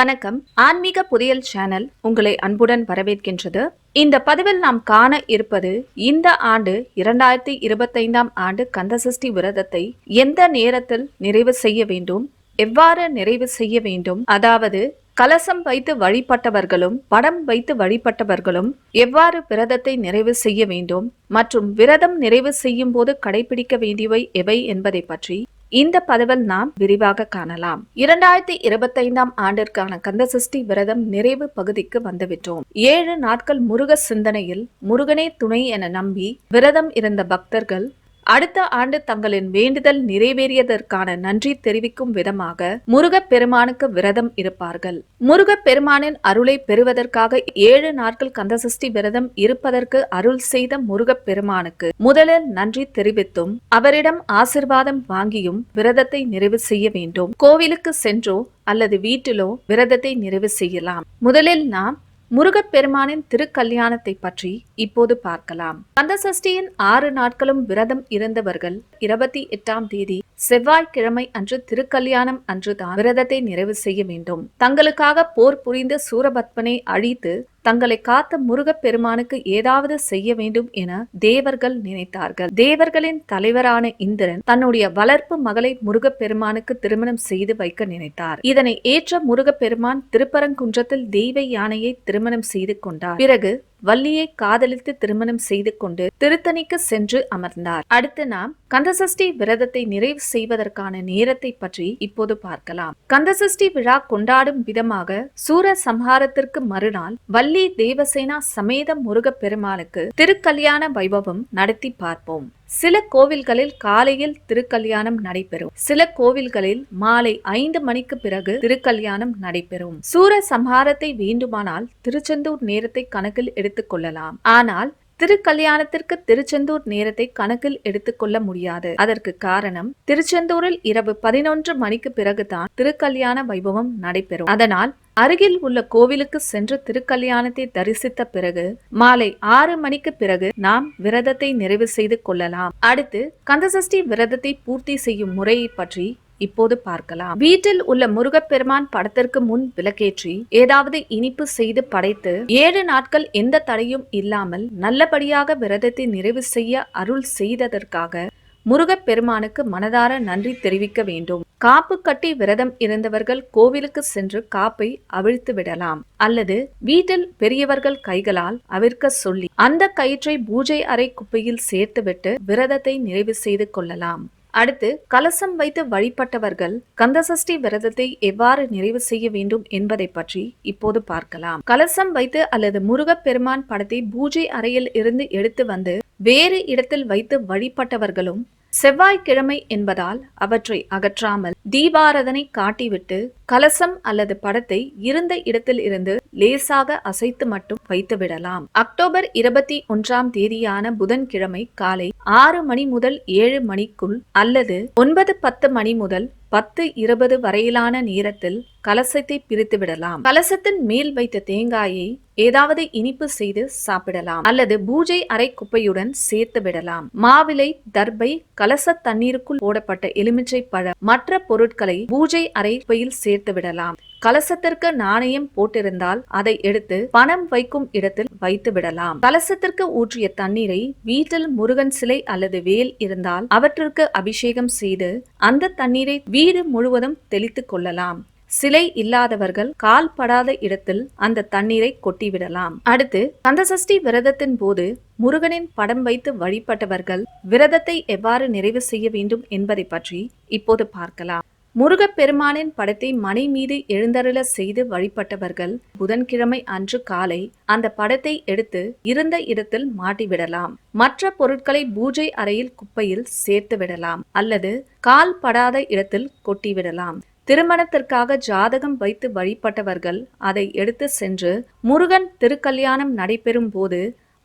வணக்கம். ஆன்மீக புதையல் சேனல் உங்களை அன்புடன் வரவேற்கின்றது. இந்த பதிவில் நாம் காண இருப்பது இந்த ஆண்டு இரண்டாயிரத்தி இருபத்தைந்தாம் ஆண்டு கந்தசஷ்டி விரதத்தை எந்த நேரத்தில் நிறைவு செய்ய வேண்டும் எவ்வாறு நிறைவு செய்ய வேண்டும் அதாவது கலசம் வைத்து வழிபட்டவர்களும் படம் வைத்து வழிபட்டவர்களும் எவ்வாறு விரதத்தை நிறைவு செய்ய வேண்டும் மற்றும் விரதம் நிறைவு செய்யும் போது கடைபிடிக்க வேண்டியவை எவை என்பதை பற்றி இந்த பதவில் நாம் விரிவாக காணலாம். இரண்டாயிரத்தி இருபத்தைந்தாம் ஆண்டிற்கான கந்தசஷ்டி விரதம் நிறைவு பகுதிக்கு வந்துவிட்டோம். ஏழு நாட்கள் முருக சிந்தனையில் முருகனே துணை என நம்பி விரதம் இருந்த பக்தர்கள் அடுத்த ஆண்டு தங்களின் வேண்டுதல் நிறைவேறியதற்கான நன்றி தெரிவிக்கும் விதமாக முருகப் பெருமானுக்கு விரதம் இருப்பார்கள். முருகப் பெருமானின் அருளை பெறுவதற்காக ஏழு நாட்கள் கந்தசஷ்டி விரதம் இருப்பதற்கு அருள் செய்த முருகப் பெருமானுக்கு முதலில் நன்றி தெரிவித்தும் அவரிடம் ஆசிர்வாதம் வாங்கியும் விரதத்தை நிறைவு செய்ய வேண்டும். கோவிலுக்கு சென்றோ அல்லது வீட்டிலோ விரதத்தை நிறைவு செய்யலாம். முதலில் நாம் முருகப்பெருமானின் திருக்கல்யாணத்தை பற்றி இப்போது பார்க்கலாம். கந்தசஷ்டியின் ஆறு நாட்களும் விரதம் இருந்தவர்கள் இருபத்தி எட்டாம் தேதி செவ்வாய்க்கிழமை அன்று திருக்கல்யாணம் அன்றுதான் விரதத்தை நிறைவு செய்ய வேண்டும். தங்களுக்காக போர் புரிந்த சூரபத்மனை அழித்து தங்களை காத்த முருகப்பெருமானுக்கு ஏதாவது செய்ய வேண்டும் என தேவர்கள் நினைத்தார்கள். தேவர்களின் தலைவரான இந்திரன் தன்னுடைய வளர்ப்பு மகளை முருகப்பெருமானுக்கு திருமணம் செய்து வைக்க நினைத்தார். இதனை ஏற்ற முருகப்பெருமான் திருப்பரங்குன்றத்தில் தெய்வ யானையை திருமணம் செய்து கொண்டார். பிறகு வள்ளியை காதலித்து திருமணம் செய்து கொண்டு திருத்தணிக்கு சென்று அமர்ந்தார். அடுத்து நாம் கந்தசஷ்டி விரதத்தை நிறைவு செய்வதற்கான நேரத்தை பற்றி இப்போது பார்க்கலாம். கந்தசஷ்டி விழா கொண்டாடும் விதமாக சூர சம்ஹாரத்திற்கு மறுநாள் வள்ளி தேவசேனா சமேத முருகப் பெருமாளுக்கு திருக்கல்யாண வைபவம் நடத்தி பார்ப்போம். சில கோவில்களில் காலையில் திருக்கல்யாணம் நடைபெறும். சில கோவில்களில் மாலை ஐந்து மணிக்கு பிறகு திருக்கல்யாணம் நடைபெறும். சூர சம்ஹாரத்தை வேண்டுமானால் திருச்செந்தூர் நேரத்தை கணக்கில் எடுத்து கொள்ளலாம் ஆனால் திருக்கல்யாணத்திற்கு திருச்செந்தூர் நேரத்தை கணக்கில் எடுத்துக்கொள்ள முடியாது. அதற்கு காரணம் திருச்செந்தூரில் இரவு பதினொன்று மணிக்கு பிறகுதான் திருக்கல்யாண வைபவம் நடைபெறும். அதனால் அருகில் உள்ள கோவிலுக்கு சென்று திருக்கல்யாணத்தை தரிசித்த பிறகு மாலை ஆறு மணிக்கு பிறகு நாம் விரதத்தை நிறைவு செய்து கொள்ளலாம். அடுத்து கந்தசஷ்டி விரதத்தை பூர்த்தி செய்யும் முறையை பற்றி இப்போது பார்க்கலாம். வீட்டில் உள்ள முருகப்பெருமான் படத்திற்கு முன் விளக்கேற்றி ஏதாவது இனிப்பு செய்து படைத்து ஏழு நாட்கள் எந்த தடையும் இல்லாமல் நல்லபடியாக விரதத்தை நிறைவு செய்ய அருள் செய்ததற்காக முருகப்பெருமானுக்கு மனதார நன்றி தெரிவிக்க வேண்டும். காப்பு கட்டி விரதம் இருந்தவர்கள் கோவிலுக்கு சென்று காப்பை அவிழ்த்து விடலாம். அல்லது வீட்டில் பெரியவர்கள் கைகளால் அவிர்க்க சொல்லி அந்த கயிற்றை பூஜை அறை குப்பையில் சேர்த்துவிட்டு விரதத்தை நிறைவு செய்து கொள்ளலாம். அடுத்து கலசம் வைத்து வழிபட்டவர்கள் கந்தசஷ்டி விரதத்தை எவ்வாறு நிறைவு செய்ய வேண்டும் என்பதை பற்றி இப்போது பார்க்கலாம். கலசம் வைத்து அல்லது முருகப் பெருமான் படத்தை பூஜை அறையில் இருந்து எடுத்து வந்து வேறு இடத்தில் வைத்து வழிபட்டவர்களும் செவ்வாய்க்கிழமை என்பதால் அவற்றை அகற்றாமல் தீபாரதனை காட்டிவிட்டு கலசம் அல்லது படத்தை இருந்த இடத்தில் இருந்து லேசாக அசைத்து மட்டும் வைத்து விடலாம். அக்டோபர் இருபத்தி ஒன்றாம் தேதியான புதன்கிழமை காலை ஆறு மணி முதல் ஏழு மணிக்குள் அல்லது ஒன்பது பத்து மணி முதல் பத்து இருபது வரையிலான நேரத்தில் கலசத்தை பிரித்து விடலாம். கலசத்தின் மேல் வைத்த தேங்காயை ஏதாவது இனிப்பு செய்து சாப்பிடலாம் அல்லது பூஜை அறை குப்பையுடன் சேர்த்து விடலாம். மாவிலை தர்பை கலச தண்ணீருக்குள் போடப்பட்ட எலுமிச்சை பழம் மற்ற பொருட்களை பூஜை அறைப்பையில் சேர்த்து விடலாம். கலசத்திற்கு நாணயம் போட்டிருந்தால் அதை எடுத்து பணம் வைக்கும் இடத்தில் வைத்து விடலாம். கலசத்திற்கு ஊற்றிய தண்ணீரை வீட்டில் முருகன் சிலை அல்லது வேல் இருந்தால் அவற்றிற்கு அபிஷேகம் செய்து அந்த தண்ணீரை வீடு முழுவதும் தெளித்துக் கொள்ளலாம். சிலை இல்லாதவர்கள் கால் படாத இடத்தில் அந்த தண்ணீரை கொட்டிவிடலாம். அடுத்து கந்தசஷ்டி விரதத்தின் போது முருகனின் படம் வைத்து வழிபட்டவர்கள் விரதத்தை எவ்வாறு நிறைவு செய்ய வேண்டும் என்பதை பற்றி இப்போது பார்க்கலாம். முருகப்பெருமானின் படத்தை மனை மீது எழுந்தருள செய்து வழிபட்டவர்கள் புதன்கிழமை அன்று காலை அந்த படத்தை எடுத்து இருந்த இடத்தில் மாட்டிவிடலாம். மற்ற பொருட்களை பூஜை அறையில் குப்பையில் சேர்த்து விடலாம் அல்லது கால் படாத இடத்தில் கொட்டிவிடலாம். திருமணத்திற்காக ஜாதகம் வைத்து வழிபட்டவர்கள் அதை எடுத்து சென்று முருகன் திருக்கல்யாணம் நடைபெறும் போது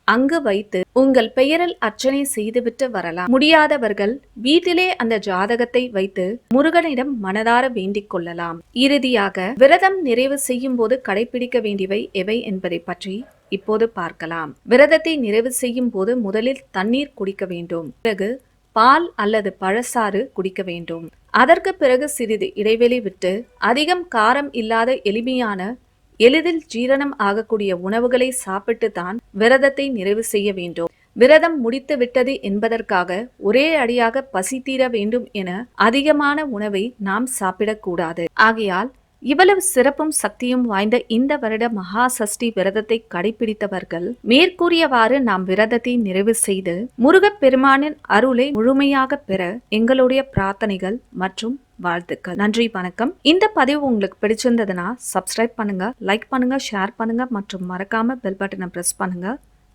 அங்கு வைத்து உங்கள் பெயரில் அர்ச்சனை செய்துவிட்டு வரலாம். முடியாதவர்கள் வீட்டிலே அந்த ஜாதகத்தை வைத்து முருகனிடம் மனதார வேண்டிக் கொள்ளலாம். இறுதியாக விரதம் நிறைவு செய்யும் போது கடைபிடிக்க வேண்டியவை எவை என்பதை பற்றி இப்போது பார்க்கலாம். விரதத்தை நிறைவு செய்யும் போது முதலில் தண்ணீர் குடிக்க வேண்டும். பிறகு பால் அல்லது பழசாறு குடிக்க வேண்டும். அதற்கு பிறகு சிறிது இடைவெளி விட்டு அதிகம் காரம் இல்லாத எளிமையான எளிதில் ஜீரணம் ஆகக்கூடிய உணவுகளை சாப்பிட்டு தான் விரதத்தை நிறைவு செய்ய வேண்டும். விரதம் முடித்து விட்டது என்பதற்காக ஒரே அடியாக பசி தீர வேண்டும் என அதிகமான உணவை நாம் சாப்பிடக்கூடாது. ஆகையால் இவ்வளவு சிறப்பும் சக்தியும் வாய்ந்த இந்த வருட மகா சஷ்டி விரதத்தை கடைபிடித்தவர்கள் மேற்கூறியவாறு நாம் விரதத்தை நிறைவு செய்து முருகப்பெருமானின் அருளை முழுமையாக பெற எங்களுடைய பிரார்த்தனைகள் மற்றும் வாழ்த்துக்கள். நன்றி வணக்கம். இந்த பதிவு உங்களுக்கு பிடிச்சிருந்ததுன்னா சப்ஸ்கிரைப் பண்ணுங்க லைக் பண்ணுங்க ஷேர் பண்ணுங்க மற்றும் மறக்காம பெல் பட்டனை பிரஸ் பண்ணுங்க.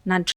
நன்றி.